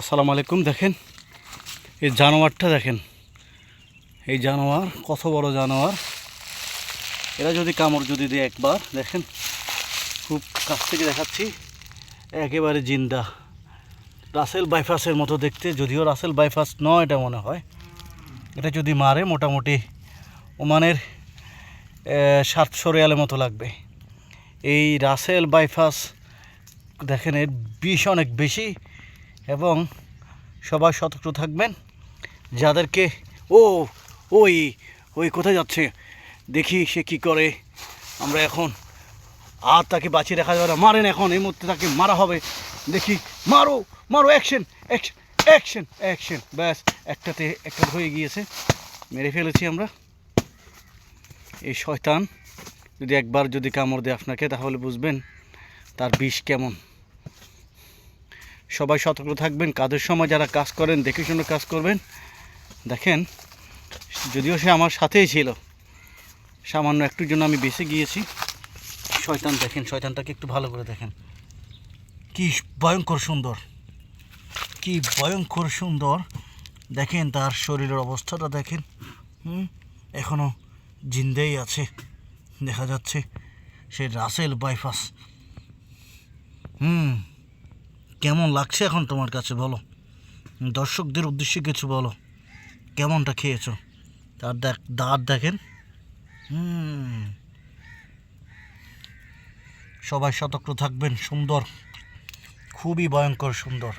আসসালামু আলাইকুম, দেখেন। এই জানোয়ারটা দেখেন। এই জানোয়ার, কত বড় জানোয়ার। এরা যদি কামড় যদি দিয়ে একবার, দেখেন। খুব কাছ থেকে দেখাচ্ছি। একেবারে জিন্দা। রাসেল বাইফাসের মতো দেখতে, যদিও রাসেল বাইফাস নয় এটা মনে হয়। এটা যদি মারে, মোটামুটি ওমানের সাতশো রিয়ালের মতো লাগবে। এই রাসেল বাইফাস দেখেন এর বিষ অনেক বেশি এবং সবাই সতর্ক থাকবেন। যাদেরকে, ও, ওই ওই কোথায় যাচ্ছে? দেখি সে কি করে। আমরা এখন আর তাকে বাঁচিয়ে রাখা যাবে না। মারেন এখন, এই মুহূর্তে তাকে মারা হবে। দেখি, মারো মারো অ্যাকশন অ্যাকশন অ্যাকশন অ্যাকশন ব্যাস, একটাতে, একটা হয়ে গিয়েছে। মেরে ফেলেছি আমরা। এই শয়তান, যদি একবার যদি কামড় দেয় আপনাকে, তাহলে বুঝবেন তার বিষ কেমন? সবাই সতর্ক থাকবেন কাজের সময় যারা কাজ করেন, দেখে শুনে কাজ করবেন। দেখেন, যদিও সে আমার সাথেই ছিল, সামান্য একটুর জন্য আমি বেঁচে গিয়েছি। শয়তান, দেখেন, শয়তানটাকে একটু ভালো করে দেখেন। কি ভয়ঙ্কর সুন্দর, কি ভয়ঙ্কর সুন্দর। দেখেন, তার শরীরের অবস্থাটা দেখেন। হুম এখনও জিন্দেই আছে, দেখা যাচ্ছে। সে রাসেল বাইপাস হুম, কেমন লাগছে এখন তোমার কাছে বলো? দর্শকদের উদ্দেশ্যে কিছু বলো। কেমনটা খেয়েছো? তার দেখ, দাঁত দেখেন। হুম, সবাই সতর্ক থাকবেন, সুন্দর। খুবই ভয়ঙ্কর সুন্দর।